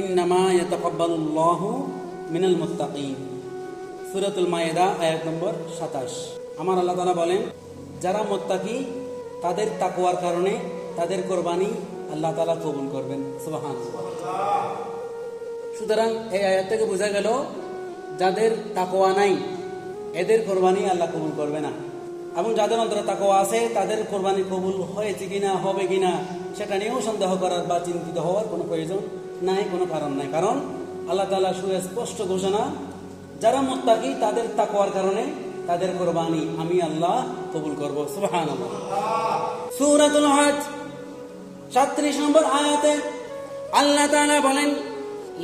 ইন্নামা ইয়াতাকাব্বালুল্লাহু মিনাল মুত্তাকিন। সূরাতুল মায়েদা, আয়াত নম্বর 27 আমার আল্লাহ তাআলা বলেন, যারা মুত্তাকি, তাদের তাকওয়ার কারণে তাদের কোরবানি আল্লাহ তাআলা কবুল করবেন। সুবহানাল্লাহ। সুতরাং এই আয়াত থেকে বোঝা গেল, যাদের তাকওয়া নাই, এদের কোরবানি আল্লাহ কবুল করবে না। এবং যাদের অন্তরে তাকে আছে, তাদের কোরবানি কবুল হয়েছে কিনা, হবে কিনা, সেটা নিয়েও সন্দেহ করার বা চিন্তিত হওয়ার কোনো প্রয়োজন নাই, কোনো কারণ নাই। কারণ আল্লাহ তালা সুস্পষ্ট ঘোষণা, যারা মোত্তাকি, তাদের তাকওয়ার কারণে তাদের কোরবানি আমি আল্লাহ কবুল করব। সুবহান সুরাতুল হজ নম্বর আয়াতে আল্লাহ তাআলা বলেন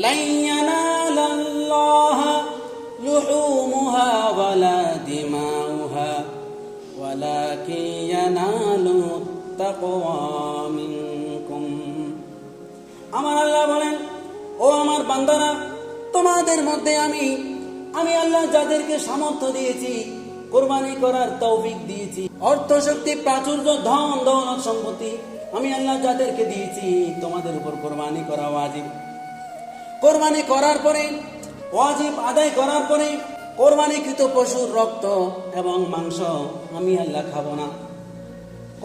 লাইয়ানা লাল্লাহ লুহু ولكن يناله التقوى منكم আমার আল্লাহ বলেন ও আমার বান্দারা তোমাদের মধ্যে আমি আমি আল্লাহ যাদেরকে সামর্থ্য দিয়েছি কোরবানি করার তৌফিক দিয়েছি অর্থ শক্তি প্রাচুর্য ধন দৌলত সম্পত্তি আমি আল্লাহ যাদেরকে দিয়েছি তোমাদের উপর কোরবানি করা ওয়াজিব কোরবানি করার পরে ওয়াজিব আদায় করার পরে কোরবানিকৃত পশুর রক্ত এবং মাংস আমি আল্লাহ খাবো না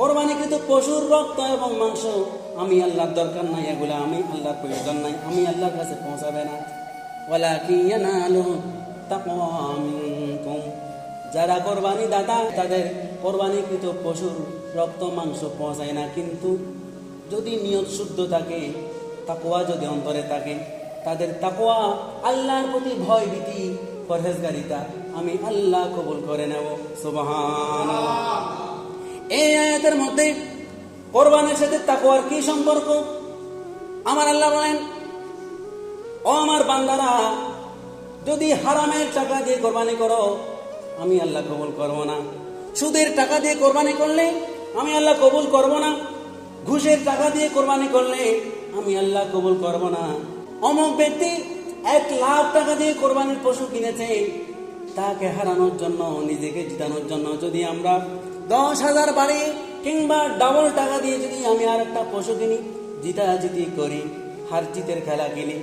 কোরবানিকৃত পশুর রক্ত এবং মাংস আমি আল্লাহর দরকার নাই, এগুলা আমি আল্লাহর প্রয়োজন নাই, আমি আল্লাহর কাছে পৌঁছাবে না। ওলা কি যারা কোরবানি দাতা, তাদের কোরবানিকৃত পশুর রক্ত, মাংস পৌঁছায় না, কিন্তু যদি নিয়ত শুদ্ধ থাকে তাকোয়া যদি অন্তরে থাকে, তাদের তাকোয়া আল্লাহর প্রতি ভয় ভীতি, পরহেজগারিতা আমি আল্লাহ কবুল করে নেব। সুবহান এই আয়াতের মধ্যে কোরবানের সাথে তাকওয়ার কি সম্পর্ক? আমার আল্লাহ বলেন, ও আমার বান্দারা, যদি হারামের টাকা দিয়ে কোরবানি করো, আমি আল্লাহ কবুল করব না। সুদের টাকা দিয়ে কোরবানি করলে, আমি আল্লাহ কবুল করব না। ঘুষের টাকা দিয়ে কোরবানি করলে, আমি আল্লাহ কবুল করব না। অমুক ব্যক্তি এক লাখ টাকা দিয়ে কোরবানির পশু কিনেছে, তাকে হারানোর জন্য, নিজেকে জিতানোর জন্য যদি আমরা দশ হাজার বাড়ি কিংবা ডাবল টাকা দিয়ে যদি আমি আর একটা পশু কিনি, জিতা জিতি করি, হার জিতের খেলা কিনি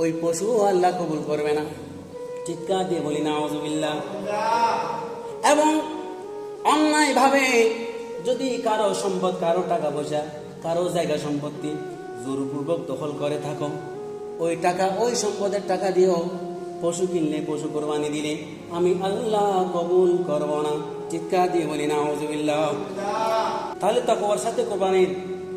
ওই পশু আল্লাহ কবুল করবে না। চিৎকার দিয়ে বলি না আউজুবিল্লাহ এবং অন্যায়ভাবে যদি কারও সম্পদ, কারও টাকা পয়সা, কারও জায়গা সম্পত্তি জোরপূর্বক দখল করে থাকো, ওই টাকা, ওই সম্পদের টাকা দিয়েও পশু কিনলে, পশু কোরবানি দিলে আমি আল্লাহ কবুল করব না। চিৎকার দিয়ে বলি না আউজুবিল্লাহ তাহলে তাকওয়ার সাথে কোরবানির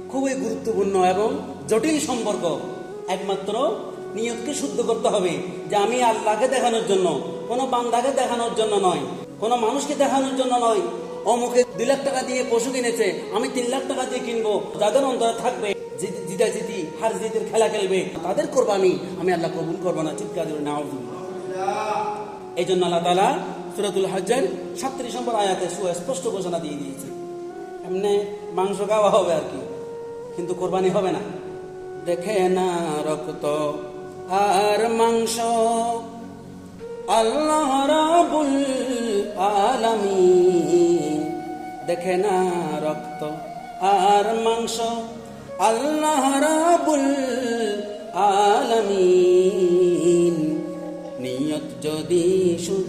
খুবই গুরুত্বপূর্ণ এবং জটিল সম্পর্ক একমাত্র নিয়তকে শুদ্ধ করতে হবে যে আমি আল্লাহকে দেখানোর জন্য, কোনো বান্দাকে দেখানোর জন্য নয়, কোনো মানুষকে দেখানোর জন্য নয়। অমুকে দুই লাখ টাকা দিয়ে পশু কিনেছে, আমি তিন লাখ টাকা দিয়ে কিনবো। যাদের অন্তরে থাকবে জিত- জিতা হার জিতের খেলা খেলবে, তাদের কোরবানি আমি আল্লাহ কবুল করব না চিৎকার দিয়ে না এই জন্য আল্লাহ তালা সুরাতুল হজ্জের সাতত্রিশ নম্বর আয়াতে সুস্পষ্ট ঘোষণা দিয়ে দিয়েছে। এমনি মাংস খাওয়া হবে আর কি, কিন্তু কোরবানি হবে না। দেখে না রক্ত আর মাংস। আল্লাহ রাবুল আলামিন। দেখে না রক্ত আর মাংস। আল্লাহ রাবুল আলামিন। নিয়ত যদি শুদ্ধ